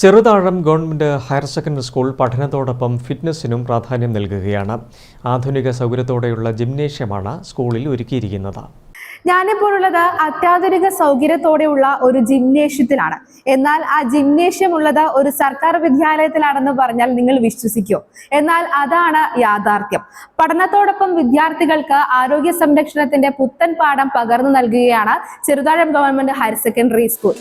Cheruthazham government higher secondary school പഠനത്തോടൊപ്പം ഫിറ്റ്നസ്സിനും പ്രാധാന്യം നൽകുകയാണ്. ആധുനിക സൗകര്യത്തോടെയുള്ള ജിംനേഷ്യമാണ് സ്കൂളിൽ ഒരുക്കിയിരിക്കുന്നത്. ഞാനിപ്പോഴുള്ളത് അത്യാധുനിക സൗകര്യത്തോടെയുള്ള ഒരു ജിംനേഷ്യത്തിലാണ്. എന്നാൽ ആ ജിംനേഷ്യം ഉള്ളത് ഒരു സർക്കാർ വിദ്യാലയത്തിലാണെന്ന് പറഞ്ഞാൽ നിങ്ങൾ വിശ്വസിക്കൂ. എന്നാൽ അതാണ് യാഥാർത്ഥ്യം. പഠനത്തോടൊപ്പം വിദ്യാർത്ഥികൾക്ക് ആരോഗ്യ സംരക്ഷണത്തിന്റെ പുത്തൻ പാഠം പകർന്നു നൽകുകയാണ് Cheruthazham government higher secondary school.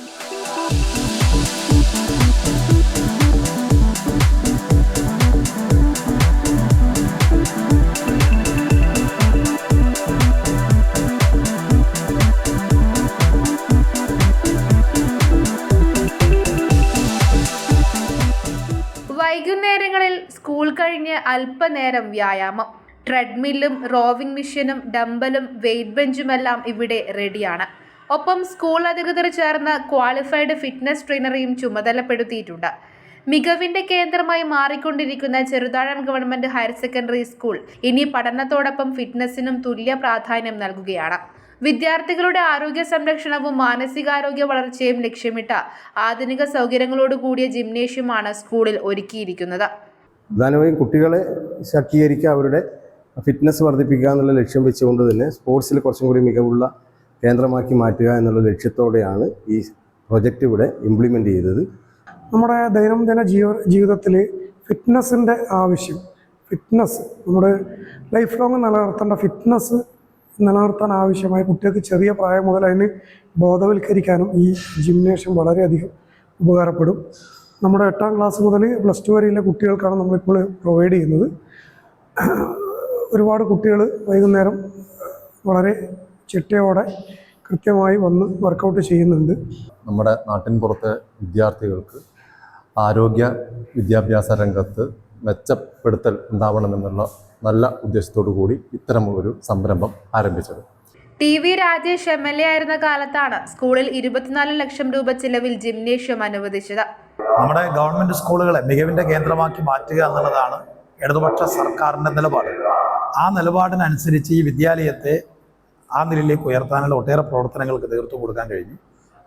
School കഴിഞ്ഞ് അല്പനേരം വ്യായാമം. ട്രെഡ്മില്ലും റോവിംഗ് മെഷീനും ഡമ്പലും വെയ്റ്റ് ബെഞ്ചുമെല്ലാം ഇവിടെ റെഡിയാണ്. ഒപ്പം സ്കൂൾ അധികൃതർ ചേർന്ന് ക്വാളിഫൈഡ് ഫിറ്റ്നസ് ട്രെയിനറെയും ചുമതലപ്പെടുത്തിയിട്ടുണ്ട്. മികവിന്റെ കേന്ദ്രമായി മാറിക്കൊണ്ടിരിക്കുന്ന Cheruthazham government higher secondary school ഇനി പഠനത്തോടൊപ്പം ഫിറ്റ്നസിനും തുല്യ പ്രാധാന്യം നൽകുകയാണ്. വിദ്യാർത്ഥികളുടെ ആരോഗ്യ സംരക്ഷണവും മാനസികാരോഗ്യ വളർച്ചയും ലക്ഷ്യമിട്ട ആധുനിക സൗകര്യങ്ങളോടുകൂടിയ ജിംനേഷ്യമാണ് സ്കൂളിൽ ഒരുക്കിയിരിക്കുന്നത്. പ്രധാനമായും കുട്ടികളെ ശാക്തീകരിക്കുക അവരുടെ ഫിറ്റ്നസ് വർദ്ധിപ്പിക്കുക എന്നുള്ള ലക്ഷ്യം വെച്ചുകൊണ്ട് തന്നെ സ്പോർട്സിൽ കുറച്ചും കൂടി മികവുള്ള കേന്ദ്രമാക്കി മാറ്റുക എന്നുള്ള ലക്ഷ്യത്തോടെയാണ് ഈ പ്രൊജക്റ്റ് ഇവിടെ ഇംപ്ലിമെന്റ് ചെയ്തത്. നമ്മുടെ ദൈനംദിന ജീവ ജീവിതത്തിൽ ഫിറ്റ്നസ്സിന്റെ ആവശ്യം ഫിറ്റ്നസ് നമ്മുടെ ലൈഫ് ലോങ് നിലനിർത്തേണ്ട ഫിറ്റ്നസ് നിലനിർത്താൻ ആവശ്യമായ കുട്ടികൾക്ക് ചെറിയ പ്രായം മുതൽ അതിന് ബോധവൽക്കരിക്കാനും ഈ ജിംനേഷ്യം വളരെയധികം ഉപകാരപ്പെടും. നമ്മുടെ എട്ടാം ക്ലാസ് മുതൽ പ്ലസ് ടു വരെയുള്ള കുട്ടികൾക്കാണ് നമ്മളിപ്പോൾ പ്രൊവൈഡ് ചെയ്യുന്നത്. ഒരുപാട് കുട്ടികൾ വൈകുന്നേരം വളരെ ചിട്ടയോടെ കൃത്യമായി വന്ന് വർക്കൗട്ട് ചെയ്യുന്നുണ്ട്. നമ്മുടെ നാട്ടിൻ പുറത്തെ വിദ്യാർത്ഥികൾക്ക് ആരോഗ്യ വിദ്യാഭ്യാസ രംഗത്ത് മെച്ചപ്പെടുത്തൽ ഉണ്ടാവണമെന്നുള്ള നല്ല ഉദ്ദേശത്തോടു കൂടി ഇത്തരം ഒരു സംരംഭം ആരംഭിച്ചത്. T V Rajesh M L A ആയിരുന്ന കാലത്താണ് സ്കൂളിൽ ഇരുപത്തിനാല് ലക്ഷം രൂപ ചിലവിൽ ജിംനേഷ്യം അനുവദിച്ചത്. നമ്മുടെ ഗവൺമെന്റ് സ്കൂളുകളെ മികവിന്റെ കേന്ദ്രമാക്കി മാറ്റുക എന്നുള്ളതാണ് ഇടതുപക്ഷ സർക്കാരിന്റെ നിലപാട്. ആ നിലപാടിനനുസരിച്ച് ഈ വിദ്യാലയത്തെ ആ നിലയിലേക്ക് ഉയർത്താനുള്ള ഒട്ടേറെ പ്രവർത്തനങ്ങൾക്ക് നേതൃത്വം കൊടുക്കാൻ കഴിഞ്ഞു.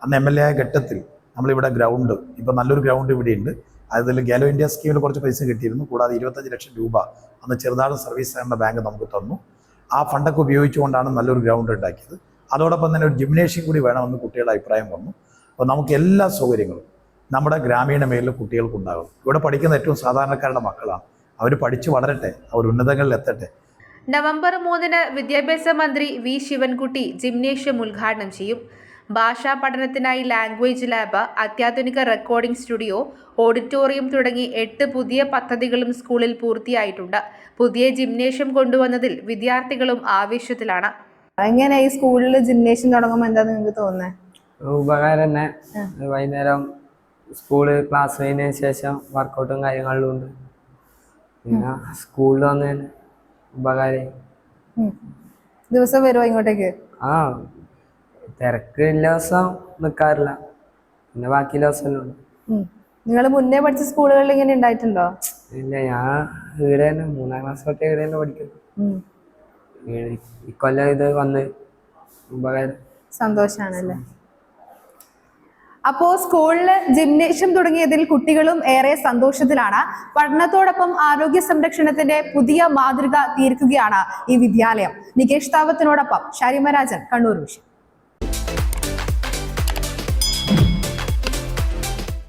അന്ന് എം എൽ എ ആയ ഘട്ടത്തിൽ നമ്മളിവിടെ ഗ്രൗണ്ട് ഇപ്പം നല്ലൊരു ഗ്രൗണ്ട് ഇവിടെയുണ്ട്. അതിൽ ഗാലോ ഇന്ത്യ സ്കീമിൽ കുറച്ച് പൈസ കിട്ടിയിരുന്നു. കൂടാതെ ഇരുപത്തഞ്ച് ലക്ഷം രൂപ അന്ന് ചെറുതാട് സർവീസ് സഹകരണ ബാങ്ക് നമുക്ക് തന്നു. ആ ഫണ്ടൊക്കെ ഉപയോഗിച്ചുകൊണ്ടാണ് നല്ലൊരു ഗ്രൗണ്ട് ഉണ്ടാക്കിയത്. അതോടൊപ്പം തന്നെ ഒരു ജിംനേഷ്യം കൂടി വേണമെന്ന് കുട്ടികളുടെ അഭിപ്രായം വന്നു. അപ്പോൾ നമുക്ക് എല്ലാ സൗകര്യങ്ങളും നമ്മുടെ ഗ്രാമീണ മേഖലയിൽ കുട്ടികൾക്കുണ്ടാകും. ഇവിടെ പഠിക്കുന്ന ഏറ്റവും സാധാരണക്കാരുടെ മക്കളാണ്. അവർ പഠിച്ചു വളരട്ടെ അവർ ഉന്നതങ്ങളിൽ എത്തട്ടെ. നവംബർ മൂന്നിന് വിദ്യാഭ്യാസ മന്ത്രി വി ശിവൻകുട്ടി ജിംനേഷ്യം ഉദ്ഘാടനം ചെയ്യും. ഭാഷാ പഠനത്തിനായി ലാംഗ്വേജ് ലാബ് അത്യാധുനിക റെക്കോർഡിംഗ് സ്റ്റുഡിയോ ഓഡിറ്റോറിയം തുടങ്ങി എട്ട് പുതിയ പദ്ധതികളും സ്കൂളിൽ പൂർത്തിയായിട്ടുണ്ട്. പുതിയ ജിംനേഷ്യം കൊണ്ടുവന്നതിൽ വിദ്യാർത്ഥികളും ആവേശത്തിലാണ്. എങ്ങനെ ഈ സ്കൂളിൽ ജിംനേഷ്യം തുടങ്ങുമ്പോൾ എന്താ നിങ്ങൾക്ക് തോന്നുന്നത് ഉപകാരം തന്നെ. വൈകുന്നേരം സ്കൂൾ ക്ലാസ് കഴിഞ്ഞതിന് ശേഷം വർക്കൗട്ടും കാര്യങ്ങളിലും ഉണ്ട്. പിന്നെ സ്കൂളിൽ വന്നതിന് ഉപകാരം. ദിവസം വരുമോ ഇങ്ങോട്ടേക്ക്? ആ തിരക്ക് എല്ലാ ദിവസം നിൽക്കാറില്ല പിന്നെ ബാക്കി ദിവസമെല്ലാം ഉണ്ട്. നിങ്ങൾ മുന്നേ പഠിച്ച സ്കൂളുകളിൽ ഇങ്ങനെ ഉണ്ടായിട്ടുണ്ടോ? ഇല്ല ഞാൻ ഇവിടെ തന്നെ മൂന്നാം ക്ലാസ് തൊട്ട് ഇവിടെ തന്നെ പഠിക്കുന്നു. ഇക്കൊല്ലം ഇത് വന്ന് ഉപകാരം. സന്തോഷാണല്ലേ? അപ്പോ സ്കൂളിൽ ജിംനേഷ്യം തുടങ്ങിയതിൽ കുട്ടികളും ഏറെ സന്തോഷത്തിലാണ്. പഠനത്തോടൊപ്പം ആരോഗ്യ സംരക്ഷണത്തിന്റെ പുതിയ മാതൃക തീർക്കുകയാണ് ഈ വിദ്യാലയം. നികേഷ് താവത്തിനോടൊപ്പം ശാരിമരാജൻ കണ്ണൂർ വിഷൻ.